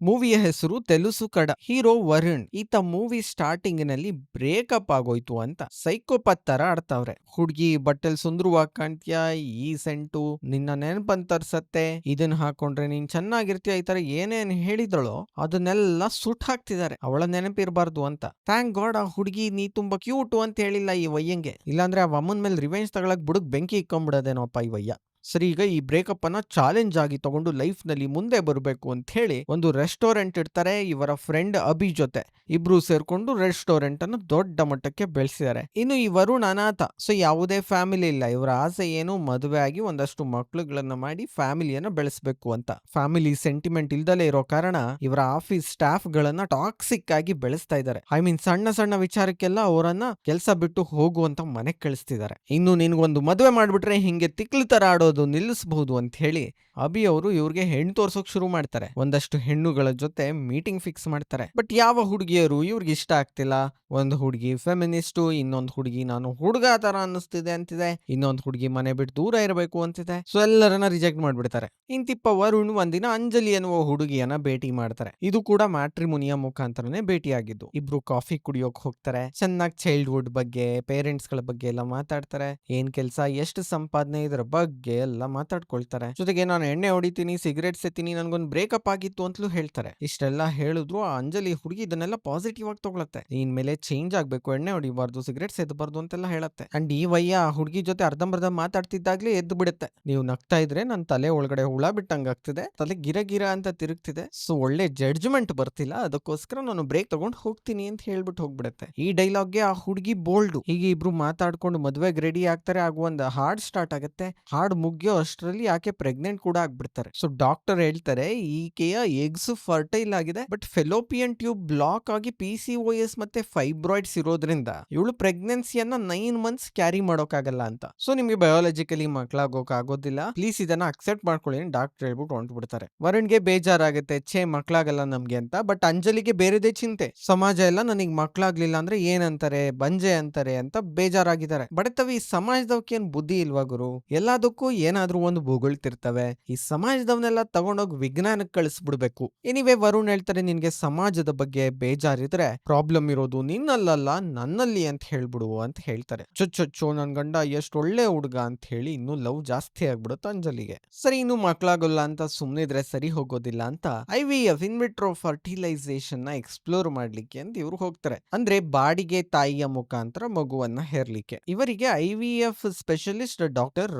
ಮೂವಿಯ ಹೆಸರು ತೆಲುಸು ಕಡ. ಹೀರೋ ವರುಣ್, ಈತ ಮೂವಿ ಸ್ಟಾರ್ಟಿಂಗ್ನಲ್ಲಿ ಬ್ರೇಕಪ್ ಆಗೋಯ್ತು ಅಂತ ಸೈಕೋಪತ್ ತರ ಆಡ್ತಾವ್ರೆ. ಹುಡ್ಗಿ ಬಟ್ಟೆಲ್ ಸುಂದರವಾಗಿ ಕಾಣ್ತೀಯ, ಈ ಸೆಂಟು ನಿನ್ನ ನೆನಪಂತರ್ಸತ್ತೆ ಇದನ್ನ ಹಾಕೊಂಡ್ರೆ ನೀನ್ ಚೆನ್ನಾಗಿರ್ತೀಯ, ಈ ತರ ಏನೇನ್ ಹೇಳಿದಳೋ ಅದನ್ನೆಲ್ಲ ಸುಟ್ ಹಾಕ್ತಿದಾರೆ. ಅವಳ ನೆನಪಿರ್ಬಾರ್ದು ಅಂತ. ಥ್ಯಾಂಕ್ ಗಾಡ್ ಆ ಹುಡ್ಗಿ ನೀ ತುಂಬಾ ಕ್ಯೂಟು ಅಂತ ಹೇಳಿಲ್ಲ ಈ ವಯ್ಯಂಗೆ. ಇಲ್ಲಾಂದ್ರೆ ಆ ಅಮ್ಮನ್ ಮೇಲೆ ರಿವೆಂಜ್ ತಗೊಳಕ್ ಬುಡಕ್ ಬೆಂಕಿ ಇಕ್ಕೊಂಬಿಡೋದೇನೋಪ್ಪ ಈ ವಯ್ಯ. ಸರಿ, ಈಗ ಈ ಬ್ರೇಕಪ್ ಅನ್ನ ಚಾಲೆಂಜ್ ಆಗಿ ತಗೊಂಡು ಲೈಫ್ನಲ್ಲಿ ಮುಂದೆ ಬರಬೇಕು ಅಂತ ಹೇಳಿ ಒಂದು ರೆಸ್ಟೋರೆಂಟ್ ಇಡ್ತಾರೆ, ಇವರ ಫ್ರೆಂಡ್ ಅಭಿ ಜೊತೆ. ಇಬ್ರು ಸೇರ್ಕೊಂಡು ರೆಸ್ಟೋರೆಂಟ್ ಅನ್ನು ದೊಡ್ಡ ಮಟ್ಟಕ್ಕೆ ಬೆಳೆಸಿದ್ದಾರೆ ಇನ್ನು ಈ ವರುಣ್ ಅನಾಥ ಸೊ ಯಾವುದೇ ಫ್ಯಾಮಿಲಿ ಇಲ್ಲ. ಇವರ ಆಸೆ ಏನು? ಮದುವೆ ಆಗಿ ಒಂದಷ್ಟು ಮಕ್ಳುಗಳನ್ನ ಮಾಡಿ ಫ್ಯಾಮಿಲಿಯನ್ನ ಬೆಳೆಸಬೇಕು ಅಂತ. ಫ್ಯಾಮಿಲಿ ಸೆಂಟಿಮೆಂಟ್ ಇಲ್ದಲೇ ಇರೋ ಕಾರಣ ಇವರ ಆಫೀಸ್ ಸ್ಟಾಫ್ ಗಳನ್ನ ಟಾಕ್ಸಿಕ್ ಆಗಿ ಬೆಳೆಸ್ತಾ ಇದ್ದಾರೆ ಐ ಮೀನ್ ಸಣ್ಣ ಸಣ್ಣ ವಿಚಾರಕ್ಕೆಲ್ಲ ಅವರನ್ನ ಕೆಲಸ ಬಿಟ್ಟು ಹೋಗುವಂತ ಮನೆಗ್ ಕಳಿಸ್ತಿದ್ದಾರೆ ಇನ್ನು ನಿನ್ಗೊಂದು ಮದುವೆ ಮಾಡ್ಬಿಟ್ರೆ ಹಿಂಗೆ ತಿಕ್ಲು ತರ ಆಡೋದು. ನಿಲ್ಲಿಸಬಹುದು ಅಂತ ಹೇಳಿ ಅಭಿ ಅವರು ಇವ್ರಿಗೆ ಹೆಣ್ಣು ತೋರ್ಸೋಕ್ ಶುರು ಮಾಡ್ತಾರೆ. ಒಂದಷ್ಟು ಹೆಣ್ಣುಗಳ ಜೊತೆ ಮೀಟಿಂಗ್ ಫಿಕ್ಸ್ ಮಾಡ್ತಾರೆ. ಬಟ್ ಯಾವ ಹುಡುಗಿಯರು ಇವ್ರಿಗೆ ಇಷ್ಟ ಆಗ್ತಿಲ್ಲ, ಒಂದು ಹುಡುಗಿ ಫೆಮಿನಿಸ್ಟು ಇನ್ನೊಂದು ಹುಡುಗಿ ನಾನು ಹುಡುಗ ತರ ಅನ್ನಿಸ್ತಿದೆ ಅಂತಿದೆ, ಇನ್ನೊಂದು ಹುಡುಗಿ ಮನೆ ಬಿಟ್ಟು ದೂರ ಇರಬೇಕು ಅಂತಿದೆ. ಸೊ ಎಲ್ಲರನ್ನ ರಿಜೆಕ್ಟ್ ಮಾಡ್ಬಿಡ್ತಾರೆ. ಇಂತಿಪ್ಪ ವರುಣ್ ಒಂದಿನ ಅಂಜಲಿ ಅನ್ನುವ ಹುಡುಗಿಯನ್ನ ಭೇಟಿ ಮಾಡ್ತಾರೆ. ಇದು ಕೂಡ ಮ್ಯಾಟ್ರಿಮುನಿಯ ಮುಖಾಂತರನೇ ಭೇಟಿಯಾಗಿದ್ದು. ಇಬ್ರು ಕಾಫಿ ಕುಡಿಯೋಕ್ ಹೋಗ್ತಾರೆ. ಚೆನ್ನಾಗಿ ಚೈಲ್ಡ್ಹುಡ್ ಬಗ್ಗೆ ಪೇರೆಂಟ್ಸ್ಗಳ ಬಗ್ಗೆ ಎಲ್ಲ ಮಾತಾಡ್ತಾರೆ. ಏನ್ ಕೆಲಸ, ಎಷ್ಟು ಸಂಪಾದನೆ ಇದರ ಬಗ್ಗೆ ಎಲ್ಲ ಮಾತಾಡ್ಕೊಳ್ತಾರೆ. ಜೊತೆಗೆ ನಾನು ಎಣ್ಣೆ ಹೊಡಿತೀನಿ, ಸಿಗರೇಟ್ ಸೇತೀನಿ ನನ್ಗೊಂದು ಬ್ರೇಕಪ್ ಆಗಿತ್ತು ಅಂತಲೂ ಹೇಳ್ತಾರೆ. ಇಷ್ಟೆಲ್ಲ ಹೇಳಿದ್ರು ಆ ಅಂಜಲಿ ಹುಡುಗಿ ಇದನ್ನೆಲ್ಲ ಪಾಸಿಟಿವ್ ಆಗಿ ತಗೊಳತ್ತೆ. ಇನ್ ಮೇಲೆ ಚೇಂಜ್ ಆಗ್ಬೇಕು, ಎಣ್ಣೆ ಹೊಡಿಬಾರ್ದು, ಸಿಗರೇಟ್ ಸೇದಬಾರ್ದು ಅಂತೆಲ್ಲ ಹೇಳತ್ತೆ. ಅಂಡ್ ಈ ವಯ್ಯ ಹುಡುಗಿ ಜೊತೆ ಅರ್ಧಂಬರ್ಧ ಮಾತಾಡ್ತಿದ್ದಾಗ್ಲೇ ಎದ್ದು ಬಿಡುತ್ತೆ. ನೀವು ನಗ್ತಾ ಇದ್ರೆ ನನ್ನ ತಲೆ ಒಳಗಡೆ ಹುಳ ಬಿಟ್ಟಂಗ್ ಆಗ್ತಿದೆ, ತಲೆ ಗಿರ ಗಿರ ಅಂತ ತಿರುಗ್ತಿದೆ. ಸೊ ಒಳ್ಳೆ ಜಡ್ಜ್ಮೆಂಟ್ ಬರ್ತಿಲ್ಲ, ಅದಕ್ಕೋಸ್ಕರ ನಾನು ಬ್ರೇಕ್ ತಗೊಂಡು ಹೋಗ್ತೀನಿ ಅಂತ ಹೇಳ್ಬಿಟ್ಟು ಹೋಗ್ಬಿಡುತ್ತೆ. ಈ ಡೈಲಾಗ್ಗೆ ಆ ಹುಡುಗಿ ಬೋಲ್ಡ್ ಹೀಗೆ ಇಬ್ರು ಮಾತಾಡ್ಕೊಂಡು ಮದ್ವೆಗೆ ರೆಡಿ ಆಗ್ತಾರೆ ಆಗ ಒಂದು ಹಾಡ್ ಸ್ಟಾರ್ಟ್ ಆಗುತ್ತೆ. ಹಾಡ್ ಮುಗಿಯೋ ಅಷ್ಟರಲ್ಲಿ ಆಕೆ ಪ್ರೆಗ್ನೆಂಟ್ ಕೂಡ ಆಗ್ಬಿಡ್ತಾರೆ. ಸೊ ಡಾಕ್ಟರ್ ಹೇಳ್ತಾರೆ, ಈಕೆಯ ಎಗ್ಸ್ ಫರ್ಟೈಲ್ ಆಗಿದೆ ಬಟ್ ಫೆಲೋಪಿಯನ್ ಟ್ಯೂಬ್ ಬ್ಲಾಕ್ ಆಗಿ ಪಿ ಸಿ ಓ ಎಸ್ ಮತ್ತೆ ಫೈಬ್ರಾಯ್ಡ್ಸ್ ಇರೋದ್ರಿಂದ ಇವಳು ಪ್ರೆಗ್ನೆನ್ಸಿಯನ್ನ ನೈನ್ ಮಂತ್ಸ್ ಕ್ಯಾರಿ ಮಾಡೋಕ್ಕಾಗಲ್ಲ ಅಂತ. ಸೊ ನಿಮ್ಗೆ ಬಯಾಲಜಿಕಲಿ ಮಕ್ಳಾಗೋಕ್ ಆಗೋದಿಲ್ಲ. ಪ್ಲೀಸ್ ಇದನ್ನ ಅಕ್ಸೆಪ್ಟ್ ಮಾಡ್ಕೊಳ್ಳಿ ಡಾಕ್ಟರ್ ಹೇಳ್ಬಿಟ್ಟು ಹೊಂಟ್ಬಿಡ್ತಾರೆ. ವರುಣ್ಗೆ ಬೇಜಾರಾಗುತ್ತೆ, ಛೇ, ಮಕ್ಳಾಗಲ್ಲ ನಮ್ಗೆ ಅಂತ ಬಟ್ ಅಂಜಲಿಗೆ ಬೇರೆದೇ ಚಿಂತೆ. ಸಮಾಜ ಎಲ್ಲ ನನಗೆ ಮಕ್ಳಾಗ್ಲಿಲ್ಲ ಅಂದ್ರೆ ಏನಂತಾರೆ, ಬಂಜೆ ಅಂತಾರೆ ಅಂತ ಬೇಜಾರಾಗಿದ್ದಾರೆ. ಬಡತವಿ, ಈ ಸಮಾಜದವಕ್ಕೆ ಏನ್ ಬುದ್ಧಿ ಇಲ್ವಾ ಗುರು? ಎಲ್ಲದಕ್ಕೂ ಏನಾದ್ರೂ ಒಂದು ಬೊಗಳ್ತಿರ್ತವೆ, ಈ ಸಮಾಜದವನ್ನೆಲ್ಲ ತಗೊಂಡೋಗಿ ವಿಜ್ಞಾನಕ್ಕೆ ಕಳಿಸ್ಬಿಡ್ಬೇಕು. ಎನಿವೆ ವರುಣ್ ಹೇಳ್ತಾರೆ, ನಿನ್ಗೆ ಸಮಾಜದ ಬಗ್ಗೆ ಬೇಜಾರಿದ್ರೆ ಪ್ರಾಬ್ಲಮ್ ಇರೋದು ನಿನ್ನಲ್ಲಲ್ಲ, ನನ್ನಲ್ಲಿ ಅಂತ ಹೇಳ್ಬಿಡು ಅಂತ ಹೇಳ್ತಾರೆ. ಚೊಚ್ಚೊಚ್ಚೋ ನನ್ ಗಂಡ ಎಷ್ಟು ಒಳ್ಳೆ ಹುಡುಗ ಅಂತ ಹೇಳಿ ಇನ್ನು ಲವ್ ಜಾಸ್ತಿ ಆಗ್ಬಿಡುತ್ತೆ ಅಂಜಲಿಗೆ. ಸರಿ, ಇನ್ನು ಮಕ್ಳಾಗಲ್ಲ ಅಂತ ಸುಮ್ನಿದ್ರೆ ಸರಿ ಹೋಗೋದಿಲ್ಲ ಅಂತ I V F in vitro ಫರ್ಟಿಲೈಸೇಷನ್ನ explore ಮಾಡ್ಲಿಕ್ಕೆ ಅಂತ ಇವ್ರು ಹೋಗ್ತಾರೆ. ಅಂದ್ರೆ ಬಾಡಿಗೆ ತಾಯಿಯ ಮುಖಾಂತರ ಮಗುವನ್ನ ಹೇರ್ಲಿಕ್ಕೆ. ಇವರಿಗೆ I V F specialist doctor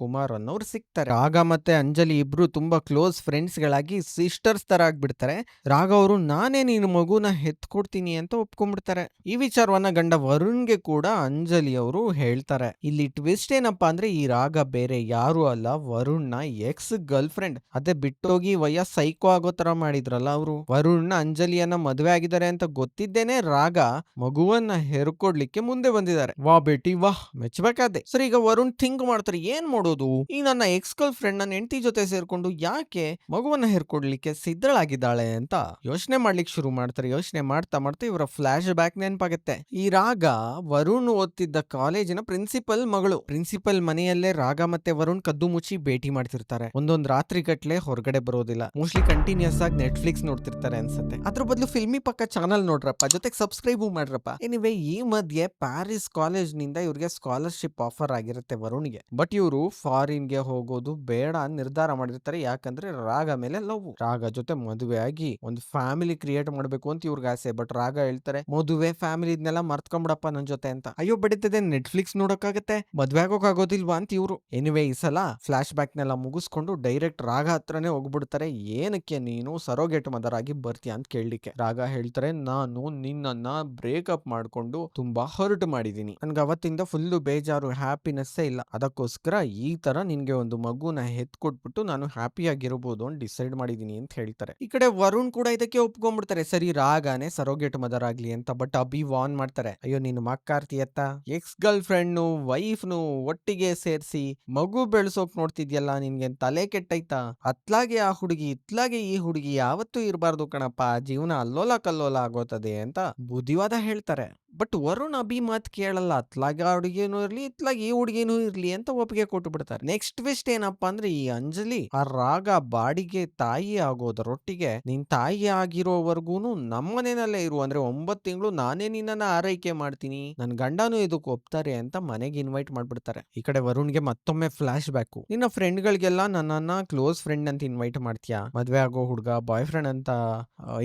Kumar ಅನ್ನೋರು ಸಿಗ್ತಾರೆ. ರಾಗ ಮತ್ತೆ ಅಂಜಲಿ ಇಬ್ರು ತುಂಬಾ ಕ್ಲೋಸ್ ಫ್ರೆಂಡ್ಸ್ ಗಳಾಗಿ ಸಿಸ್ಟರ್ಸ್ ತರ ಆಗ್ಬಿಡ್ತಾರೆ. ರಾಗ ಅವರು, ನಾನೇ ನೀನು ಮಗುನ ಹೆತ್ಕೊಡ್ತೀನಿ ಅಂತ ಒಪ್ಕೊಂಡ್ಬಿಡ್ತಾರೆ. ಈ ವಿಚಾರವನ್ನ ಗಂಡ ವರುಣ್ಗೆ ಕೂಡ ಅಂಜಲಿ ಅವರು ಹೇಳ್ತಾರೆ. ಇಲ್ಲಿ ಟ್ವಿಸ್ಟ್ ಏನಪ್ಪಾ ಅಂದ್ರೆ, ಈ ರಾಗ ಬೇರೆ ಯಾರು ಅಲ್ಲ. ವರುಣ್ನ ಎಕ್ಸ್ ಗರ್ಲ್ ಫ್ರೆಂಡ್ ಅದೇ ಬಿಟ್ಟೋಗಿ ವಯ ಸೈಕೋ ಆಗೋ ತರ ಮಾಡಿದ್ರಲ್ಲ ಅವರು. ವರುಣ್ನ ಅಂಜಲಿಯನ್ನ ಮದ್ವೆ ಆಗಿದ್ದಾರೆ ಅಂತ ಗೊತ್ತಿದ್ದೇನೆ. ರಾಗ ಮಗುವನ್ನ ಹೆರ್ಕೊಡ್ಲಿಕ್ಕೆ ಮುಂದೆ ಬಂದಿದ್ದಾರೆ. ವಾ ಬೇಟಿ ವಾಹ್ ಮೆಚ್ಚಬೇಕಾದೆ ಸರಿ, ಈಗ ವರುಣ್ ಥಿಂಕ್ ಮಾಡ್ತಾರೆ. ಏನ್ ಮಾಡೋದು? ಈ ನನ್ನ ಎಕ್ಸ್ ಗರ್ಲ್ ಫ್ರೆಂಡ್ ನನ್ನ ಹೆಂಡತಿ ಜೊತೆ ಸೇರ್ಕೊಂಡು ಯಾಕೆ ಮಗುವನ್ನ ಹೇರ್ಕೊಡ್ಲಿಕ್ಕೆ ಸಿದ್ಧಳಾಗಿದ್ದಾಳೆ ಅಂತ ಯೋಚನೆ ಮಾಡ್ಲಿಕ್ಕೆ ಶುರು ಮಾಡ್ತಾರೆ. ಯೋಚನೆ ಮಾಡ್ತಾ ಮಾಡ್ತಾ ಇವರ ಫ್ಲಾಶ್ ಬ್ಯಾಕ್ ನೆನಪಾಗುತ್ತೆ. ಈ ರಾಗ ವರುಣ್ ಓದ್ತಿದ್ದ ಕಾಲೇಜಿನ ಪ್ರಿನ್ಸಿಪಲ್ ಮಗಳು. ಪ್ರಿನ್ಸಿಪಲ್ ಮನೆಯಲ್ಲೇ ರಾಗ ಮತ್ತೆ ವರುಣ್ ಕದ್ದು ಮುಚ್ಚಿ ಭೇಟಿ ಮಾಡ್ತಿರ್ತಾರೆ. ಒಂದೊಂದ್ ರಾತ್ರಿ ಗಟ್ಲೆ ಹೊರಗಡೆ ಬರೋದಿಲ್ಲ. ಮೋಸ್ಟ್ಲಿ ಕಂಟಿನ್ಯೂಸ್ ಆಗಿ ನೆಟ್ಫ್ಲಿಕ್ಸ್ ನೋಡ್ತಿರ್ತಾರೆ ಅನ್ಸುತ್ತೆ. ಅದ್ರ ಬದಲು ಫಿಲ್ಮಿ ಪಕ್ಕ ಚಾನಲ್ ನೋಡ್ರಪ್ಪ. ಜೊತೆಗೆ ಸಬ್ಸ್ಕ್ರೈಬ್ ಮಾಡ್ರಪ್ಪ. ಎನಿವೆ ಈ ಮಧ್ಯೆ ಪ್ಯಾರಿಸ್ ಕಾಲೇಜ್ನಿಂದ ಇವ್ರಿಗೆ ಸ್ಕಾಲರ್ಶಿಪ್ ಆಫರ್ ಆಗಿರುತ್ತೆ ವರುಣ್ಗೆ. ಬಟ್ ಇವರು ಫಾರಿನ್ಗೆ ಹೋಗೋದು ಬೇಡ ಅಂತ ನಿರ್ಧಾರ ಮಾಡಿರ್ತಾರೆ. ಯಾಕಂದ್ರೆ ರಾಗ ಮೇಲೆ ಲವ್ ರಾಗ ಜೊತೆ ಮದುವೆ ಆಗಿ ಒಂದು ಫ್ಯಾಮಿಲಿ ಕ್ರಿಯೇಟ್ ಮಾಡ್ಬೇಕು ಅಂತ ಇವ್ರಿಗೆ ಆಸೆ. ಬಟ್ ರಾಗ ಹೇಳ್ತಾರೆ, ಮದುವೆ ಫ್ಯಾಮಿಲಿ ಇದನ್ನೆಲ್ಲ ಮರ್ತ್ಕೊಂಬಿಡಪ್ಪ ನನ್ ಜೊತೆ ಅಂತ. ಅಯ್ಯೋ ಬಡಿತದೆ ನೆಟ್ಫ್ಲಿಕ್ಸ್ ನೋಡೋಕ್ಕಾಗತ್ತೆ. ಮದ್ವೆ ಆಗೋದಿಲ್ವಾ ಅಂತ ಇವ್ರು. ಎನಿವೆ ಈ ಸಲ ಫ್ಲಾಶ್ ಬ್ಯಾಕ್ ನೆಲ್ಲ ಮುಗಿಸ್ಕೊಂಡು ಡೈರೆಕ್ಟ್ ರಾಗ ಹತ್ರನೇ ಹೋಗ್ಬಿಡ್ತಾರೆ. ಏನಕ್ಕೆ ನೀನು ಸರೋಗೇಟ್ ಮದರ್ ಆಗಿ ಬರ್ತೀಯ ಅಂತ ಕೇಳಲಿಕ್ಕೆ? ರಾಗ ಹೇಳ್ತಾರೆ, ನಾನು ನಿನ್ನ ಬ್ರೇಕಪ್ ಮಾಡ್ಕೊಂಡು ತುಂಬಾ ಹರ್ಟ್ ಮಾಡಿದೀನಿ. ನನ್ಗೆ ಅವತ್ತಿಂದ ಫುಲ್ಲು ಬೇಜಾರು ಹ್ಯಾಪಿನೆಸ್ಸೇ ಇಲ್ಲ. ಅದಕ್ಕೋಸ್ಕರ ಈ ತರ ನಿನ್ಗೆ ಒಂದು ಮಗುನ ಹೆತ್ಕೊಟ್ಬಿಟ್ಟು ನಾನು ಹ್ಯಾಪಿಯಾಗಿರ್ಬೋದು ಅಂತ ಡಿಸೈಡ್ ಮಾಡಿದೀನಿ ಅಂತ ಹೇಳ್ತಾರೆ. ಈ ಕಡೆ ವರುಣ್ ಕೂಡ ಇದಕ್ಕೆ ಒಪ್ಕೊಂಡ್ಬಿಡ್ತಾರೆ, ಸರಿ, ರಾಗಾನೆ ಸರೋಗೇಟ್ ಮದರ್ ಆಗ್ಲಿ ಅಂತ ಬಟ್ ಅಭಿ ವಾನ್ ಮಾಡ್ತಾರೆ, ಅಯ್ಯೋ, ನೀನು ಮಕ್ಕಾರ್ತಿ ಎತ್ತ ಎಕ್ಸ್ ಗರ್ಲ್ ಫ್ರೆಂಡ್ನು ವೈಫ್ನು ಒಟ್ಟಿಗೆ ಸೇರಿಸಿ ಮಗು ಬೆಳೆಸೋಕ್ ನೋಡ್ತಿದ್ಯಲ್ಲ ನಿನ್ಗೆ, ತಲೆ ಕೆಟ್ಟೈತಾ? ಅತ್ಲಾಗೆ ಆ ಹುಡುಗಿ, ಇತ್ಲಾಗೆ ಈ ಹುಡುಗಿ ಯಾವತ್ತೂ ಇರಬಾರ್ದು ಕಣಪ್ಪ, ಜೀವನ ಅಲ್ಲೋಲ ಕಲ್ಲೋಲ ಆಗೋತದೆ ಅಂತ ಬುದ್ಧಿವಾದ ಹೇಳ್ತಾರೆ. ಬಟ್ ವರುಣ್ ಅಭಿ ಮಾತು ಕೇಳಲ್ಲ. ಅತ್ಲಾಗ ಆ ಹುಡುಗಿನೂ ಇರ್ಲಿ, ಇತ್ಲಾಗ ಈ ಹುಡುಗಿನೂ ಇರ್ಲಿ ಅಂತ ಒಪ್ಪಿಗೆ ಕೊಟ್ಟು ಬಿಡ್ತಾರೆ. ನೆಕ್ಸ್ಟ್ ಟ್ವಿಸ್ಟ್ ಏನಪ್ಪಾ ಅಂದ್ರೆ ಈ ಅಂಜಲಿ, ಆ ರಾಗ ಬಾಡಿಗೆ ತಾಯಿ ಆಗೋದರೊಟ್ಟಿಗೆ ನಿನ್ ತಾಯಿ ಆಗಿರೋವರ್ಗೂನು ನಮ್ಮನೇನಲ್ಲೇ ಇರು. ಅಂದ್ರೆ ಒಂಬತ್ತು ತಿಂಗಳು ನಾನೇ ನಿನ್ನನ್ನ ಆರೈಕೆ ಮಾಡ್ತೀನಿ. ನನ್ ಗಂಡನು ಇದಕ್ಕೆ ಒಪ್ತಾರೆ ಅಂತ ಮನೆಗೆ ಇನ್ವೈಟ್ ಮಾಡ್ಬಿಡ್ತಾರೆ. ಈ ಕಡೆ ವರುಣ್ಗೆ ಮತ್ತೊಮ್ಮೆ ಫ್ಲಾಶ್ ಬ್ಯಾಕ್ ನಿನ್ನ ಫ್ರೆಂಡ್ ಗಳಿಗೆಲ್ಲ ನನ್ನನ್ನ ಕ್ಲೋಸ್ ಫ್ರೆಂಡ್ ಅಂತ ಇನ್ವೈಟ್ ಮಾಡ್ತೀಯಾ? ಮದ್ವೆ ಆಗೋ ಹುಡುಗ ಬಾಯ್ ಫ್ರೆಂಡ್ ಅಂತ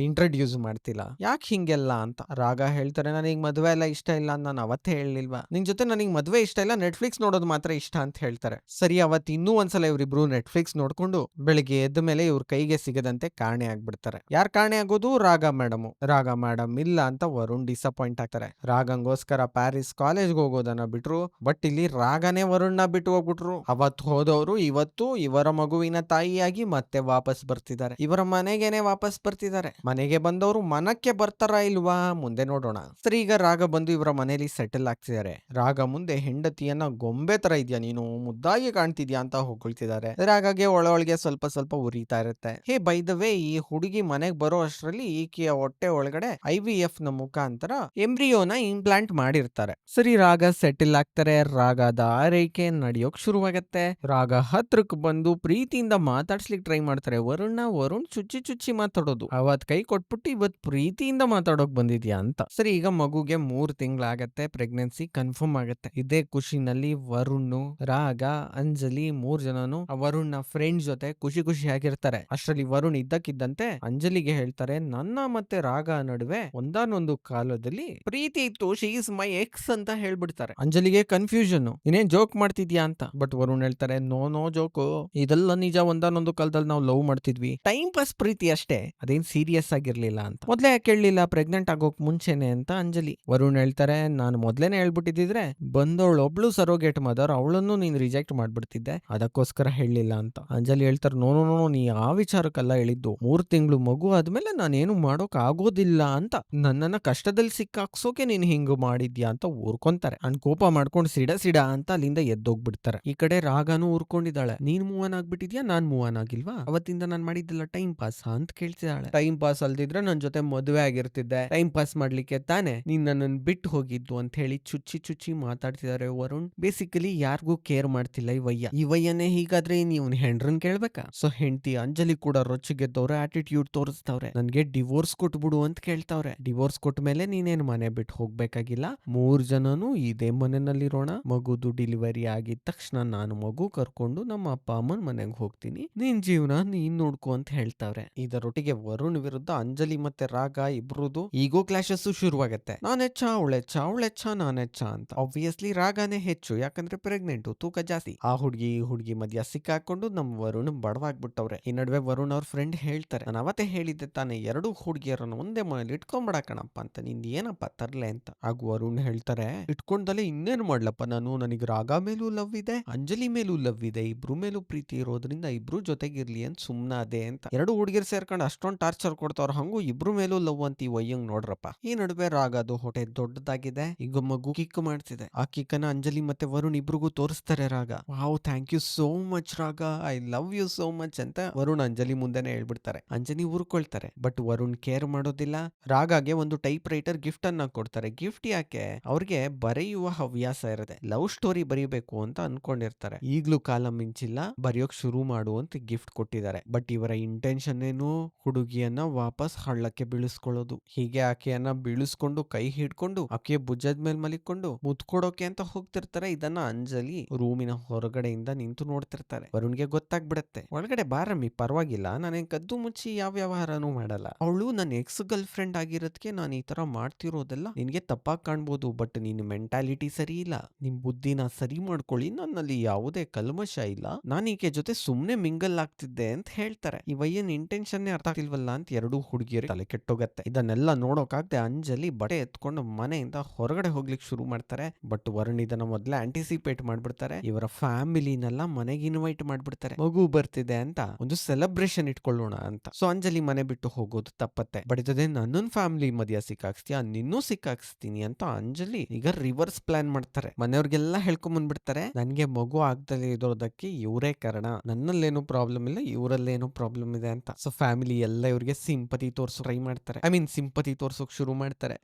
ಇಂಟ್ರಡ್ಯೂಸ್ ಮಾಡ್ತಿಲ್ಲ. ಯಾಕೆ ಹಿಂಗೆಲ್ಲ ಅಂತ ರಾಗ ಹೇಳ್ತಾರೆ. ನನಗೆ ಮದ್ವೆ ಎಲ್ಲ ಇಷ್ಟ ಇಲ್ಲ ಅಂತ ನಾನು ಅವತ್ತೇ ಹೇಳಲಿಲ್ವಾ? ನಿನ್ ಜೊತೆ ನನಗೆ ಮದುವೆ ಇಷ್ಟ ಇಲ್ಲ ನೆಟ್ಫ್ಲಿಕ್ಸ್ ನೋಡೋದು ಮಾತ್ರ ಇಷ್ಟ ಅಂತ ಹೇಳ್ತಾರೆ. ಸರಿ, ಅವತ್ತು ಇನ್ನೂ ಒಂದ್ಸಲ ಇವರಿಬ್ರು ನೆಟ್ಫ್ಲಿಕ್ಸ್ ನೋಡ್ಕೊಂಡು ಬೆಳಿಗ್ಗೆ ಎದ್ದ ಮೇಲೆ ಇವ್ರ ಕೈಗೆ ಸಿಗದಂತೆ ಕಾಣೆ ಆಗ್ಬಿಡ್ತಾರೆ. ಯಾರ್ ಕಾಣೆ ಆಗೋದು? ರಾಗ ಮೇಡಮ್. ರಾಗ ಮೇಡಮ್ ಇಲ್ಲ ಅಂತ ವರುಣ್ ಡಿಸಪಾಯಿಂಟ್ ಆಗ್ತಾರೆ. ರಾಗಂಗೋಸ್ಕರ ಪ್ಯಾರಿಸ್ ಕಾಲೇಜ್ಗೆ ಹೋಗೋದನ್ನ ಬಿಟ್ರು ಬಟ್ ಇಲ್ಲಿ ರಾಗನೇ ವರುಣ್ನ ಬಿಟ್ಟು ಹೋಗ್ಬಿಟ್ರು. ಅವತ್ತು ಹೋದವರು ಇವತ್ತು ಇವರ ಮಗುವಿನ ತಾಯಿಯಾಗಿ ಮತ್ತೆ ವಾಪಸ್ ಬರ್ತಿದ್ದಾರೆ. ಇವರ ಮನೆಗೆನೆ ವಾಪಸ್ ಬರ್ತಿದ್ದಾರೆ. ಮನೆಗೆ ಬಂದವರು ಮನಕ್ಕೆ ಬರ್ತಾರ ಇಲ್ವಾ? ಮುಂದೆ ನೋಡೋಣ. ಸರಿ, ಈಗ ರಾಗ ಬಂದು ಇವರ ಮನೆಯಲ್ಲಿ ಸೆಟಲ್ ಆಗ್ತಿದ್ದಾರೆ ರಾಗ ಮುಂದೆ ಹೆಂಡತಿಯನ್ನ ಗೊಂಬೆ ತರ ಇದೆಯಾ ನೀನು? ಮುದ್ದಾಗಿ ಕಾಣ್ತಿದ್ಯಾ ಅಂತ ಹೊಗಳ್ತಿದ್ದಾರೆ ರಾಗಗೆ ಒಳ ಒಳಗೆ ಸ್ವಲ್ಪ ಸ್ವಲ್ಪ ಉರಿತಾ ಇರುತ್ತೆ. ಹೇ ಬೈ ದ ವೇ ಈ ಹುಡುಗಿ ಮನೆಗೆ ಬರೋ ಅಷ್ಟರಲ್ಲಿ ಈಕೆಯ ಹೊಟ್ಟೆ ಒಳಗಡೆ ಐ ವಿ ಎಫ್ನ ಮುಖಾಂತರ ಎಂಬ್ರಿಯೋನ ಇಂಪ್ಲಾಂಟ್ ಮಾಡಿರ್ತಾರೆ. ಸರಿ ರಾಗ ಸೆಟಲ್ ಆಗ್ತಾರೆ. ರಾಗದ ಆರೈಕೆ ನಡೆಯೋಕ್ ಶುರುವಾಗತ್ತೆ. ರಾಗ ಹತ್ರಕ್ ಬಂದು ಪ್ರೀತಿಯಿಂದ ಮಾತಾಡ್ಸ್ಲಿಕ್ ಟ್ರೈ ಮಾಡ್ತಾರೆ. ವರುಣ್ನ ವರುಣ್ ಚುಚ್ಚಿ ಚುಚ್ಚಿ ಮಾತಾಡೋದು. ಅವತ್ ಕೈ ಕೊಟ್ಬಿಟ್ಟು ಇವತ್ ಪ್ರೀತಿಯಿಂದ ಮಾತಾಡೋಕ್ ಬಂದಿದ್ಯಾ ಅಂತ. ಸರಿ, ಈಗ ಮಗುಗೆ ಮೂರ್ ತಿಂಗಳಾಗತ್ತೆ, ಪ್ರೆಗ್ನೆನ್ಸಿ ಕನ್ಫರ್ಮ್ ಆಗತ್ತೆ. ಇದೇ ಖುಷಿನಲ್ಲಿ ವರುಣ್, ರಾಗ, ಅಂಜಲಿ ಮೂರ್ ಜನನು ವರುಣ್ನ ಫ್ರೆಂಡ್ ಜೊತೆ ಖುಷಿ ಖುಷಿಯಾಗಿರ್ತಾರೆ ಅಷ್ಟರಲ್ಲಿ ವರುಣ್ ಇದ್ದಕ್ಕಿದ್ದಂತೆ ಅಂಜಲಿಗೆ ಹೇಳ್ತಾರೆ, ನನ್ನ ಮತ್ತೆ ರಾಗ ನಡುವೆ ಒಂದಾನೊಂದು ಕಾಲದಲ್ಲಿ ಪ್ರೀತಿ ಇತ್ತು ಶಿ ಇಸ್ ಮೈ ಎಕ್ಸ್ ಅಂತ ಹೇಳ್ಬಿಡ್ತಾರೆ. ಅಂಜಲಿಗೆ ಕನ್ಫ್ಯೂಷನ್ ಇನ್ನೇನ್ ಜೋಕ್ ಮಾಡ್ತಿದ್ಯಾ ಅಂತ? ಬಟ್ ವರುಣ್ ಹೇಳ್ತಾರೆ ನೋ ನೋ ಜೋಕು ಇದೆಲ್ಲ ನಿಜ ಒಂದಾನೊಂದು ಕಾಲದಲ್ಲಿ ನಾವು ಲವ್ ಮಾಡ್ತಿದ್ವಿ. ಟೈಮ್ ಪಾಸ್ ಪ್ರೀತಿ ಅಷ್ಟೇ. ಅದೇನ್ ಸೀರಿಯಸ್ ಆಗಿರ್ಲಿಲ್ಲ ಅಂತ. ಮೊದ್ಲೇ ಕೇಳಲಿಲ್ಲ ಪ್ರೆಗ್ನೆಂಟ್ ಆಗೋಕ್ ಮುಂಚೆನೆ ಅಂತ ಅಂಜಲಿ. ವರುಣ್ ಹೇಳ್ತಾರೆ, ನಾನು ಮೊದ್ಲೇನೆ ಹೇಳ್ಬಿಟ್ಟಿದ್ರೆ ಬಂದವಳು ಒಬ್ಳು ಸರೋಗೇಟ್ ಮದರ್ ಅವಳನ್ನು ನೀನ್ ರಿಜೆಕ್ಟ್ ಮಾಡ್ಬಿಡ್ತಿದ್ದೆ, ಅದಕ್ಕೋಸ್ಕರ ಹೇಳಲಿಲ್ಲ ಅಂತ. ಅಂಜಲಿ ಹೇಳ್ತಾರೆ ನೋ ನೋ ನೋ ಆ ವಿಚಾರಕ್ಕೆಲ್ಲ ಹೇಳಿದ್ದು ಮೂರ್ ತಿಂಗಳು ಮಗು ಆದ್ಮೇಲೆ ನಾನೇನು ಮಾಡೋಕ್ ಆಗೋದಿಲ್ಲ ಅಂತ. ನನ್ನನ್ನ ಕಷ್ಟದಲ್ಲಿ ಸಿಕ್ಕಾಕ್ಸೋಕೆ ನೀನ್ ಹಿಂಗ್ ಮಾಡಿದ್ಯಾ ಅಂತ ಊರ್ಕೊಂತಾರೆ. ಅನ್ ಕೋಪ ಮಾಡ್ಕೊಂಡು ಸಿಡ ಸಿಡ ಅಂತ ಅಲ್ಲಿಂದ ಎದ್ದೋಗ್ಬಿಡ್ತಾರೆ. ಈ ಕಡೆ ರಾಗಾನು ಊರ್ಕೊಂಡಿದ್ದಾಳೆ. ನೀನ್ ಮೂವ್ ಆನ್ ಆಗ್ಬಿಟ್ಟಿದ್ಯಾ? ನಾನ್ ಮೂವ್ ಆಗಿಲ್ವಾ? ಅವತ್ತಿಂದ ನಾನ್ ಮಾಡಿದ್ದಿಲ್ಲ ಟೈಮ್ ಪಾಸ್ ಅಂತ ಕೇಳ್ತಿದ್ದಾಳೆ. ಟೈಮ್ ಪಾಸ್ ಅಲ್ದಿದ್ರೆ ನನ್ ಜೊತೆ ಮದುವೆ ಆಗಿರ್ತಿದ್ದೆ. ಟೈಮ್ ಪಾಸ್ ಮಾಡ್ಲಿಕ್ಕೆ ತಾನೆ ನೀನ್ ನನ್ನನ್ನು ಬಿಟ್ಟು ಹೋಗಿದ್ದು ಅಂತ ಹೇಳಿ ಚುಚ್ಚಿ ಚುಚ್ಚಿ ಮಾತಾಡ್ತಿದ್ದಾರೆ ವರುಣ್. ಬೇಸಿಕಲಿ ಯಾರಿಗೂ ಕೇರ್ ಮಾಡ್ತಿಲ್ಲ ಈ ವಯ್ಯ. ಈ ವಯ್ಯನೇ ಹೀಗಾದ್ರೆ ನೀವು ಹೆಂಡ್ರನ್ ಕೇಳ್ಬೇಕಾ? ಸೊ ಹೆಂಡತಿ ಅಂಜಲಿ ಕೂಡ ರೊಚ್ಚಿಗೆದ್ದವ್ರೆ ಆಟಿಟ್ಯೂಡ್ ತೋರಿಸ್ತವ್ರೆ. ನನ್ಗೆ ಡಿವೋರ್ಸ್ ಕೊಟ್ಬಿಡು ಅಂತ ಕೇಳ್ತಾವ್ರೆ. ಡಿವೋರ್ಸ್ ಕೊಟ್ಟ ಮೇಲೆ ನೀನೇನ್ ಮನೆ ಬಿಟ್ಟು ಹೋಗ್ಬೇಕಾಗಿಲ್ಲ? ಮೂರ್ ಜನನು ಇದೇ ಮನೆಯಲ್ಲಿರೋಣ ಮಗುದು ಡಿಲಿವರಿ ಆಗಿದ ತಕ್ಷಣ ನಾನು ಮಗು ಕರ್ಕೊಂಡು ನಮ್ಮ ಅಪ್ಪ ಅಮ್ಮನ ಮನೆಗೆ ಹೋಗ್ತೀನಿ. ನಿನ್ ಜೀವನ ನೀನ್ ನೋಡ್ಕೊ ಅಂತ ಹೇಳ್ತಾವ್ರೆ. ಇದರೊಟ್ಟಿಗೆ ವರುಣ್ ವಿರುದ್ಧ ಅಂಜಲಿ ಮತ್ತೆ ರಾಗ ಇಬ್ರುದು ಈಗೋ ಕ್ಲಾಶಸ್ ಶುರುವಾಗತ್ತೆ. ನಾನ್ ಹೆಚ್ಚ ಅವಳೆಚ್ಚ ಅವಳೆಚ್ಚ ನಾನೆಚ್ಚ ಅಂತ. ಆಬ್ವಿಯಸ್ಲಿ ರಾಗಾನೇ ಹೆಚ್ಚು, ಯಾಕಂದ್ರೆ ಪ್ರೆಗ್ನೆಂಟ್ ತೂಕ ಜಾಸ್ತಿ. ಆ ಹುಡುಗಿ, ಈ ಹುಡ್ಗಿ ಮಧ್ಯ ಸಿಕ್ಕಾಕೊಂಡು ನಮ್ ವರುಣ್ ಬಡವಾಗ್ಬಿಟ್ಟವ್ರೆ. ಈ ನಡುವೆ ವರುಣ್ ಅವ್ರ ಫ್ರೆಂಡ್ ಹೇಳ್ತಾರೆ, ನಾನು ಅವತ್ತೇ ಹೇಳಿದ್ದೆ ತಾನೇ, ಎರಡು ಹುಡುಗಿಯರನ್ನು ಒಂದೇ ಮನೇಲಿ ಇಟ್ಕೊಂಡ್ಬಿಡಕಣಪ್ಪ ಅಂತ, ನಿಂದ ಏನಪ್ಪ ತರ್ಲೆ ಅಂತ. ಆಗ ವರುಣ್ ಹೇಳ್ತಾರೆ ಇಟ್ಕೊಂಡಲೆ ಇನ್ನೇನ್ ಮಾಡ್ಲಪ್ಪ ನಾನು? ನನಗೆ ರಾಗ ಮೇಲೂ ಲವ್ ಇದೆ, ಅಂಜಲಿ ಮೇಲೂ ಲವ್ ಇದೆ, ಇಬ್ರು ಮೇಲೂ ಪ್ರೀತಿ ಇರೋದ್ರಿಂದ ಇಬ್ರು ಜೊತೆಗಿರ್ಲಿ ಅಂತ ಸುಮ್ನಾದೆ ಅಂತ. ಎರಡು ಹುಡುಗಿರ್ ಸೇರ್ಕೊಂಡು ಅಷ್ಟೊಂದ್ ಟಾರ್ಚರ್ ಕೊಡ್ತಾವ್ರ, ಹಂಗೂ ಇಬ್ರು ಮೇಲೂ ಲವ್ ಅಂತ ಈ ವಯ್ಯಂಗ್ ನೋಡ್ರಪ್ಪ. ಈ ನಡುವೆ ರಾಗದು ಹೊಟ್ಟೆ ದೊಡ್ಡದಾಗಿದೆ. ಈಗ ಮಗು ಕಿಕ್ ಮಾಡ್ತಿದೆ. ಆ ಕಿಕ್ಕನ್ನ ಅಂಜಲಿ ಮತ್ತೆ ವರುಣ್ ಇಬ್ರಿಗೂ ತೋರಿಸ್ತಾರೆ Raga. Wow, thank you so much Raga. I love you so much ಅಂತ ವರುಣ್ ಅಂಜಲಿ ಮುಂದೆನೆ ಹೇಳ್ಬಿಡ್ತಾರೆ. ಅಂಜಲಿ ಊರ್ಕೊಳ್ತಾರೆ. ಬಟ್ ವರುಣ್ ಕೇರ್ ಮಾಡೋದಿಲ್ಲ. ರಾಗಾಗೆ ಒಂದು ಟೈಪ್ ರೈಟರ್ ಗಿಫ್ಟ್ ಅನ್ನ ಕೊಡ್ತಾರೆ. ಗಿಫ್ಟ್ ಯಾಕೆ? ಅವ್ರಿಗೆ ಬರೆಯುವ ಹವ್ಯಾಸ ಇರದೆ. ಲವ್ ಸ್ಟೋರಿ ಬರೀಬೇಕು ಅಂತ ಅನ್ಕೊಂಡಿರ್ತಾರೆ. ಈಗ್ಲೂ ಕಾಲ ಮಿಂಚಿಲ್ಲ. ಬರೆಯೋಕ್ ಶುರು ಮಾಡು ಅಂತ ಗಿಫ್ಟ್ ಕೊಟ್ಟಿದ್ದಾರೆ. ಬಟ್ ಇವರ ಇಂಟೆನ್ಷನ್ ಏನು? ಹುಡುಗಿಯನ್ನ ವಾಪಸ್ ಹಳ್ಳಕ್ಕೆ ಬೀಳಿಸ್ಕೊಳ್ಳೋದು. ಹೀಗೆ ಆಕೆಯನ್ನ ಬೀಳಿಸ್ಕೊಂಡು ಕೈ ಹಿಡ್ಕೊಂಡು ಆಕೆಯ ಭುಜದ ಮೇಲೆ ಮಲಿಕೊಂಡು ಮುತ್ಕೊಡೋಕೆ ಅಂತ ಹೋಗ್ತಿರ್ತಾರೆ. ಇದನ್ನ ಅಂಜಲಿ ರೂಮಿನ ಹೊರಗಡೆಯಿಂದ ನಿಂತು ನೋಡ್ತಿರ್ತಾರೆ. ವರುಣ್ಗೆ ಗೊತ್ತಾಗ್ಬಿಡತ್ತೆ. ಒಳಗಡೆ ಬಾರಮ್ಮಿ, ಪರವಾಗಿಲ್ಲ. ನಾನೇನ್ ಕದ್ದು ಮುಚ್ಚಿ ಯಾವ ವ್ಯವಹಾರನೂ ಮಾಡಲ್ಲ. ಅವಳು ನನ್ನ ಎಕ್ಸ್ ಗರ್ಲ್ ಫ್ರೆಂಡ್ ಆಗಿರೋದಕ್ಕೆ ನಾನು ಈ ತರ ಮಾಡ್ತಿರೋದೆಲ್ಲ ನಿನ್ಗೆ ತಪ್ಪಾಗಿ ಕಾಣ್ಬೋದು. ಬಟ್ ನಿನ್ನ ಮೆಂಟಾಲಿಟಿ ಸರಿ ಇಲ್ಲ. ನಿಮ್ ಬುದ್ಧಿನ ಸರಿ ಮಾಡ್ಕೊಳ್ಳಿ. ನನ್ನಲ್ಲಿ ಯಾವುದೇ ಕಲ್ಮಶ ಇಲ್ಲ. ನಾನು ಈಕೆ ಜೊತೆ ಸುಮ್ನೆ ಮಿಂಗಲ್ ಆಗ್ತಿದ್ದೆ ಅಂತ ಹೇಳ್ತಾರೆ. ಈ ವಯ್ಯನ್ ಇಂಟೆನ್ಷನ್ ಅರ್ಥ ಆಗ್ತಿಲ್ವಲ್ಲ ಅಂತ ಎರಡು ಹುಡುಗಿಯರು ತಲೆ ಕೆಟ್ಟೋಗತ್ತೆ. ಇದನ್ನೆಲ್ಲ ನೋಡೋಕಾಗ್ದೆ ಅಂಜಲಿ ಬಟ್ಟೆ ಎತ್ಕೊಂಡು ಮನೆಯಿಂದ ಹೊರಗಡೆ ಹೋಗ್ಲಿಕ್ಕೆ ಶುರು ಮಾಡ್ತಾರೆ. ಬಟ್ ವರುಣ್ ಇದನ್ನ ಮೊದ್ಲೇ ಆಂಟಿಸಿಪೇಟ್ ಮಾಡ್ಬಿಡ್ತಾರೆ. ಇವರ ಫ್ಯಾಮಿಲಿನೆಲ್ಲ ಮನೆಗೆ ಇನ್ವೈಟ್ ಮಾಡ್ಬಿಡ್ತಾರೆ. ಮಗು ಬರ್ತಿದೆ ಅಂತ ಒಂದು ಸೆಲೆಬ್ರೇಷನ್ ಇಟ್ಕೊಳ್ಳೋಣ ಅಂತ. ಸೊ ಅಂಜಲಿ ಮನೆ ಬಿಟ್ಟು ಹೋಗೋದು ತಪ್ಪತ್ತೆ. ಬಟ್ ಇದೇ ಫ್ಯಾಮಿಲಿ ಮದ್ಯ ಸಿಕ್ಕಾಕ್ಸ್ತೀಯ? ನಿನ್ನೂ ಸಿಕ್ಕಾಕ್ಸ್ತೀನಿ ಅಂತ ಅಂಜಲಿ ಈಗ ರಿವರ್ಸ್ ಪ್ಲಾನ್ ಮಾಡ್ತಾರೆ. ಮನೆಯವ್ರಿಗೆಲ್ಲ ಹೇಳ್ಕೊಂಡ್ ಬಂದ್ಬಿಡ್ತಾರೆ ನನ್ಗೆ ಮಗು ಆಗ್ದಲೇ ಇರೋದಕ್ಕೆ ಇವರೇ ಕಾರಣ. ನನ್ನಲ್ಲೇನು ಪ್ರಾಬ್ಲಮ್ ಇಲ್ಲ, ಇವರಲ್ಲೇನು ಪ್ರಾಬ್ಲಮ್ ಇದೆ ಅಂತ. ಸೊ ಫ್ಯಾಮಿಲಿ ಎಲ್ಲ ಇವ್ರಿಗೆ ಸಿಂಪತಿ ತೋರ್ಸೋ ಟ್ರೈ ಮಾಡ್ತಾರೆ. ಐ ಮೀನ್ ಸಿಂಪತಿ ತೋರ್ಸೋಕ್ ಶುರು ಮಾಡ್ತಾರೆ.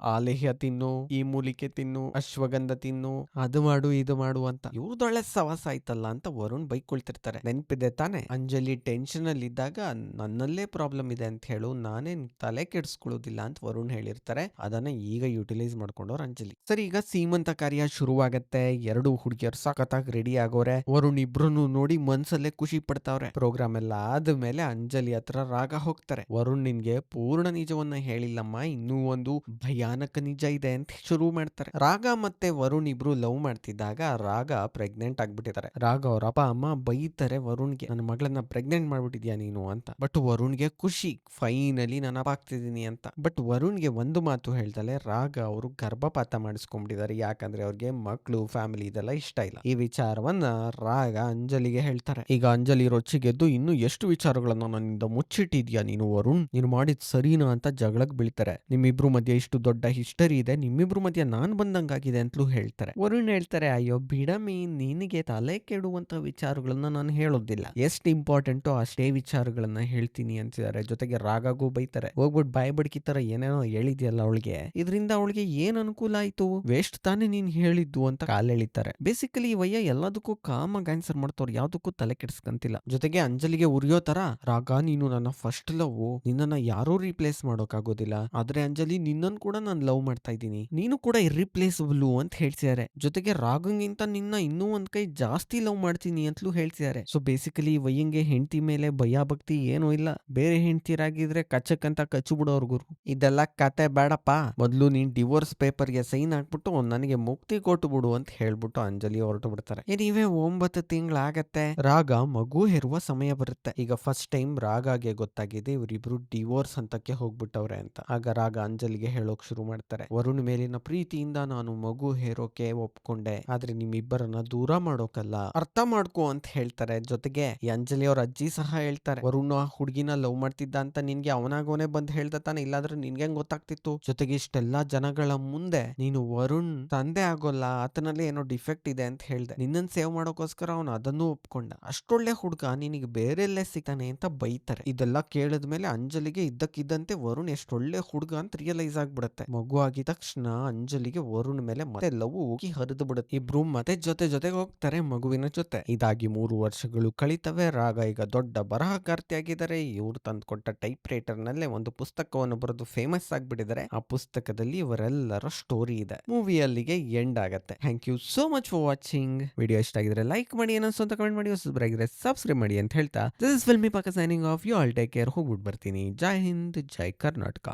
ತಿನ್ನು, ಈ ಮೂಲಿಕೆ ತಿನ್ನು, ಅಶ್ವಗಂಧ ತಿನ್ನು, ಅದು ಮಾಡು, ಇದು ಮಾಡು ಅಂತ. ಇವ್ರದೊಳ್ಳೆ ಸವಾಸ ಆಯ್ತಲ್ಲ ಅಂತ ವರುಣ್ ಬೈಕೊಳ್ತಿರ್ತಾರೆ. ನೆನ್ಪಿದೆ ತಾನೆ? ಅಂಜಲಿ ಟೆನ್ಷನ್ ಅಲ್ಲಿ ಇದ್ದಾಗ ನನ್ನಲ್ಲೇ ಪ್ರಾಬ್ಲಮ್ ಇದೆ ಅಂತ ಹೇಳು, ನಾನೇನ್ ತಲೆ ಕೆಡ್ಸ್ಕೊಳ್ಳೋದಿಲ್ಲ ಅಂತ ವರುಣ್ ಹೇಳಿರ್ತಾರೆ. ಅದನ್ನ ಈಗ ಯುಟಿಲೈಸ್ ಮಾಡ್ಕೊಂಡವ್ರ ಅಂಜಲಿ. ಸರಿ, ಈಗ ಸೀಮಂತ ಕಾರ್ಯ ಶುರುವಾಗತ್ತೆ. ಎರಡು ಹುಡುಗಿಯರು ಸಖತ್ತಾಗಿ ರೆಡಿ ಆಗೋರೆ. ವರುಣ್ ಇಬ್ರು ನೋಡಿ ಮನ್ಸಲ್ಲೇ ಖುಷಿ ಪಡ್ತಾವ್ರೆ. ಪ್ರೋಗ್ರಾಮ್ ಎಲ್ಲ ಆದ್ಮೇಲೆ ಅಂಜಲಿ ಹತ್ರ ರಾಗ ಹೋಗ್ತಾರೆ. ವರುಣ್ ನಿನ್ಗೆ ಪೂರ್ಣ ನಿಜವನ್ನ ಹೇಳಿಲ್ಲಮ್ಮ. ಇನ್ನೂ ಒಂದು ಭಯಾನಕ ನಿಜ. ಇದೆ ಅಂತ ಶುರು ಮಾಡ್ತಾರೆ. ರಾಗ ಮತ್ತೆ ವರುಣ್ ಇಬ್ರು ಲವ್ ಮಾಡ್ತಿದ್ದಾಗ ರಾಗ ಪ್ರೆಗ್ನೆಂಟ್ ಆಗ್ಬಿಟ್ಟಿದ್ದಾರೆ. ರಾಗ ಅವ್ರ ಅಪ್ಪ, ಅಮ್ಮ ಬೈತಾರೆ ವರುಣ್ಗೆ, ನನ್ನ ಮಗಳನ್ನ ಪ್ರೆಗ್ನೆಂಟ್ ಮಾಡ್ಬಿಟ್ಟಿದ್ಯಾ ನೀನು? ಅಂತ. ಬಟ್ ವರುಣ್ಗೆ ಖುಷಿ ಫೈನಲಿ ನಾನು ಅಪ್ಪ ಅಂತ. ಬಟ್ ವರುಣ್ಗೆ ಒಂದು ಮಾತು ಹೇಳ್ದಲೆ, ರಾಗ ಅವರು ಗರ್ಭಪಾತ ಮಾಡಿಸ್ಕೊಂಡ್ಬಿಟ್ಟಿದ್ದಾರೆ. ಯಾಕಂದ್ರೆ ಅವ್ರಿಗೆ ಮಕ್ಕಳು ಫ್ಯಾಮಿಲಿ ಇದೆಲ್ಲ ಇಷ್ಟ ಇಲ್ಲ. ಈ ವಿಚಾರವನ್ನ ರಾಗ ಅಂಜಲಿಗೆ ಹೇಳ್ತಾರೆ. ಈಗ ಅಂಜಲಿ ರೊಚ್ಚಿಗೆದ್ದು ಇನ್ನು ಎಷ್ಟು ವಿಚಾರಗಳನ್ನ ನನ್ನಿಂದ ಮುಚ್ಚಿಟ್ಟಿದ್ಯಾ ನೀನು ವರುಣ್? ನೀನು ಮಾಡಿದ್ ಸರಿನಾ ಅಂತ ಜಗಳಕ್ಕೆ ಬೀಳ್ತಾರೆ. ನಿಮ್ಮಿಬ್ರು ಮಧ್ಯೆ ಇಷ್ಟು ದೊಡ್ಡ ಹಿಸ್ಟರಿ ಇದೆ, ನಿಮ್ಮಿಬ್ರು ಮಧ್ಯೆ ನಾನ್ ಬಂದಂಗಾಗಿದೆ ಅಂತಲೂ ಹೇಳ್ತಾರೆ. ವರುಣ್ ಹೇಳ್ತಾರೆ, ಅಯ್ಯೋ, ಬಿಡಮಿ, ನಿನಗೆ ತಲೆ ಕೆಡುವಂತ ವಿಚಾರಗಳನ್ನ ನಾನು ಹೇಳೋದಿಲ್ಲ. ಎಷ್ಟು ಇಂಪಾರ್ಟೆಂಟ್ ಅಷ್ಟೇ ವಿಚಾರಗಳನ್ನ ಹೇಳ್ತೀನಿ, ಅಂತಿದ್ದಾರೆ. ಜೊತೆಗೆ ರಾಗಾಗೂ ಬೈತಾರೆ. ಹೋಗ್ಬಿಟ್ಟು ಬಾಯ್ ಬಡ್ಕಿ ತರ ಏನೇನೋ ಹೇಳಿದ್ಯಲ್ಲ ಅವಳಿಗೆ. ಇದರಿಂದ ಅವಳಿಗೆ ಏನ್ ಅನುಕೂಲ ಆಯ್ತು? ವೇಸ್ಟ್ ತಾನೇ ನೀನ್ ಹೇಳಿದ್ದು ಅಂತ ಕಾಲೆಳಿತಾರೆ ಬೇಸಿಕಲಿ ವಯ್ಯ ಎಲ್ಲದಕ್ಕೂ ಕಾಮಾಗಿ ಆನ್ಸರ್ ಮಾಡ್ತವ್ರು ಯಾವ್ದಕ್ಕೂ ತಲೆ ಕೆಡ್ಸ್ಕಂತಿಲ್ಲ. ಜೊತೆಗೆ ಅಂಜಲಿಗೆ ಉರಿಯೋ ತರ, ರಾಗ, ನೀನು ನನ್ನ ಫಸ್ಟ್ ಲವ್. ನಿನ್ನನ್ನ ಯಾರೂ ರೀಪ್ಲೇಸ್ ಮಾಡೋಕ್ಕಾಗೋದಿಲ್ಲ. ಆದ್ರೆ ಅಂಜಲಿ ನಿನ್ನನ್ ಕೂಡ ನಾನು ಲವ್ ಮಾಡ್ತಾ ಇದ್ದೀನಿ. ನೀನು ಕೂಡ ಇರ್ರಿಪ್ಲೇಸಬಲ್ ಅಂತ ಹೇಳ್ತಿದ್ದಾರೆ. ಜೊತೆಗೆ ರಾಗಂಗಿಂತ ನಿನ್ನ ಇನ್ನೂ ಒಂದ್ ಕೈ ಜಾಸ್ತಿ ಲವ್ ಮಾಡ್ತೀನಿ ಅಂತಲೂ ಹೇಳ್ತಿದ್ದಾರೆ. ಸೊ ಬೇಸಿಕಲಿ ವಯ್ಯಂಗೆ ಹೆಂಡತಿ ಮೇಲೆ ಭಯ ಭಕ್ತಿ ಏನೂ ಇಲ್ಲ. ಬೇರೆ ಹೆಂಡತಿರಾಗಿದ್ರೆ ಕಚ್ಚಕ್ ಅಂತ ಕಚ್ಚು ಬಿಡೋರ್ ಇದೆಲ್ಲ ಕತೆ ಬೇಡಪ್ಪ. ಮೊದ್ಲು ನೀನ್ ಡಿವೋರ್ಸ್ ಪೇಪರ್ಗೆ ಸೈನ್ ಹಾಕ್ಬಿಟ್ಟು ನನಗೆ ಮುಕ್ತಿ ಕೊಟ್ಟು ಬಿಡು ಅಂತ ಹೇಳ್ಬಿಟ್ಟು ಅಂಜಲಿ ಹೊರಟು ಬಿಡ್ತಾರೆ. ನೀವೇ ಒಂಬತ್ತು ತಿಂಗಳಾಗತ್ತೆ ರಾಗ ಮಗು ಹೆರುವ ಸಮಯ ಬರುತ್ತೆ. ಈಗ ಫಸ್ಟ್ ಟೈಮ್ ರಾಗಾಗೆ ಗೊತ್ತಾಗಿದೆ. ಇವರಿಬ್ರು ಡಿವೋರ್ಸ್ ಹಂತಕ್ಕೆ ಹೋಗ್ಬಿಟ್ಟವ್ರೆ ಅಂತ. ಆಗ ರಾಗ ಅಂಜಲಿಗೆ ಹೇಳೋಕ್ ಶುರು ಮಾಡ್ತಾರೆ. ವರುಣ್ ಮೇಲಿನ ಪ್ರೀತಿಯಿಂದ ನಾನು ಮಗು ಹೇರೋಕೆ ಒಪ್ಕೊಂಡೆ. ಆದ್ರೆ ನಿಮ್ಮಿಬ್ಬರನ್ನ ದೂರ ಮಾಡೋಕಲ್ಲ. ಅರ್ಥ ಮಾಡ್ಕೋ ಅಂತ ಹೇಳ್ತಾರೆ. ಜೊತೆಗೆ ಅಂಜಲಿ ಅವ್ರ ಅಜ್ಜಿ ಸಹ ಹೇಳ್ತಾರೆ. ವರುಣ್ ಆ ಹುಡುಗಿನ ಲವ್ ಮಾಡ್ತಿದ್ದ ಅಂತ ನಿನ್ಗೆ ಅವನಾಗೋನೆ ಬಂದ್ ಹೇಳ್ದ ತಾನೆ? ಇಲ್ಲಾಂದ್ರೆ ನಿನ್ಗೆ ಗೊತ್ತಾಗ್ತಿತ್ತು? ಜೊತೆಗೆ ಇಷ್ಟೆಲ್ಲಾ ಜನಗಳ ಮುಂದೆ ನೀನು ವರುಣ್ ತಂದೆ ಆಗೋಲ್ಲ, ಆತನಲ್ಲಿ ಏನೋ ಡಿಫೆಕ್ಟ್ ಇದೆ ಅಂತ ಹೇಳ್ದೆ. ನಿನ್ನನ್ ಸೇವ್ ಮಾಡೋಕೋಸ್ಕರ ಅವನು ಅದನ್ನು ಒಪ್ಕೊಂಡ. ಅಷ್ಟೊಳ್ಳೆ ಹುಡುಗ ನಿನಗೆ ಬೇರೆಲ್ಲೇ ಸಿಗ್ತಾನೆ ಅಂತ ಬೈತಾರೆ. ಇದೆಲ್ಲ ಕೇಳಿದ್ಮೇಲೆ ಅಂಜಲಿಗೆ ಇದ್ದಕ್ಕಿದ್ದಂತೆ ವರುಣ್ ಎಷ್ಟೊಳ್ಳೆ ಹುಡುಗ ಅಂತ ರಿಯಲೈಸ್ ಆಗ್ಬಿಡತ್ತೆ. ಮಗು ಆಗಿದ ತಕ್ಷಣ ಅಂಜಲಿಗೆ ವರುಣ್ ಮೇಲೆ ಮತ್ತೆ ಲವ್ ಹೋಗಿ ಹರಿದು ಬಿಡುತ್ತೆ. ಇಬ್ರು ಮತ್ತೆ ಜೊತೆ ಜೊತೆಗೆ ಹೋಗ್ತಾರೆ ಮಗುವಿನ ಜೊತೆ. ಇದಾಗಿ ಮೂರು ವರ್ಷಗಳು ಕಳಿತವೆ. ರಾಗ ಈಗ ದೊಡ್ಡ ಬರಹಗಾರ್ತಿಯಾಗಿದ್ದಾರೆ. ಇವ್ರು ತಂದುಕೊಟ್ಟ ಟೈಪ್ ರೈಟರ್ ನಲ್ಲೇ ಒಂದು ಪುಸ್ತಕವನ್ನು ಬರೆದು ಫೇಮಸ್ ಆಗಿಬಿಟ್ಟಿದ್ದಾರೆ. ಆ ಪುಸ್ತಕದಲ್ಲಿ ಇವರೆಲ್ಲರ ಸ್ಟೋರಿ ಇದೆ. ಮೂವಿ ಅಲ್ಲಿಗೆ ಎಂಡ್ ಆಗುತ್ತೆ. Thank you so much for watching. Video ಇಷ್ಟ ಆಗಿದ್ರೆ ಲೈಕ್ ಮಾಡಿ, ಏನೋ ಅಂತ ಕಮೆಂಟ್ ಮಾಡಿ ಆಗಿದ್ರೆ ಸಬ್ಸ್ಕ್ರೈಬ್ ಮಾಡಿ ಅಂತ ಹೇಳ್ತಾ. This is Filmi Paka signing off you all take care ಹೋಗ್ಬಿಟ್ಟು ಬರ್ತೀನಿ. ಜೈ ಹಿಂದ್, ಜೈ ಕರ್ನಾಟಕ.